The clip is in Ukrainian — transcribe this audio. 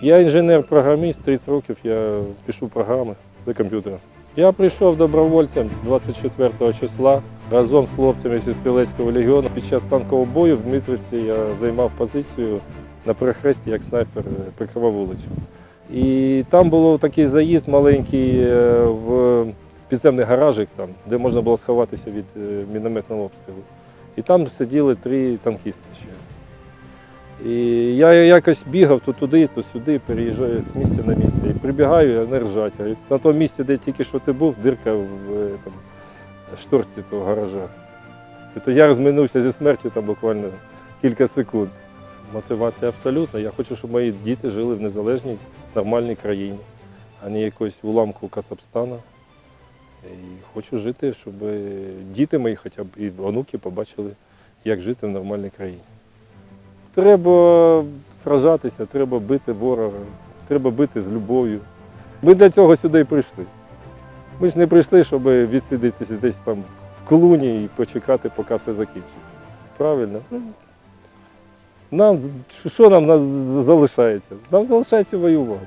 Я інженер-програміст, 30 років я пишу програми за комп'ютером. Я прийшов добровольцем 24 числа разом з хлопцями зі Стрілецького легіону. Під час танкового бою в Дмитрівці я займав позицію на перехресті, як снайпер е, прикривав вулицю. І там був такий заїзд маленький е, в підземний гаражик, там, де можна було сховатися від е, мінометного обстрілу. І там сиділи три танкісти ще. І я якось бігав то туди, то сюди, переїжджаю з місця на місце. І прибігаю, а вони ржать. На тому місці, де тільки що ти був, дирка в е, там, шторці того гаража. І то я розминувся зі смертю там буквально кілька секунд. Мотивація абсолютна. Я хочу, щоб мої діти жили в незалежній, нормальній країні, а не якось уламку Казахстана. І хочу жити, щоб діти мої хоча б і онуки побачили, як жити в нормальній країні. Треба сражатися, треба бити ворога, треба бити з любов'ю. Ми для цього сюди і прийшли. Ми ж не прийшли, щоб відсидітися десь там в клуні і почекати, поки все закінчиться. Правильно? Ну, Нам, що нам залишається? Нам залишається воювати.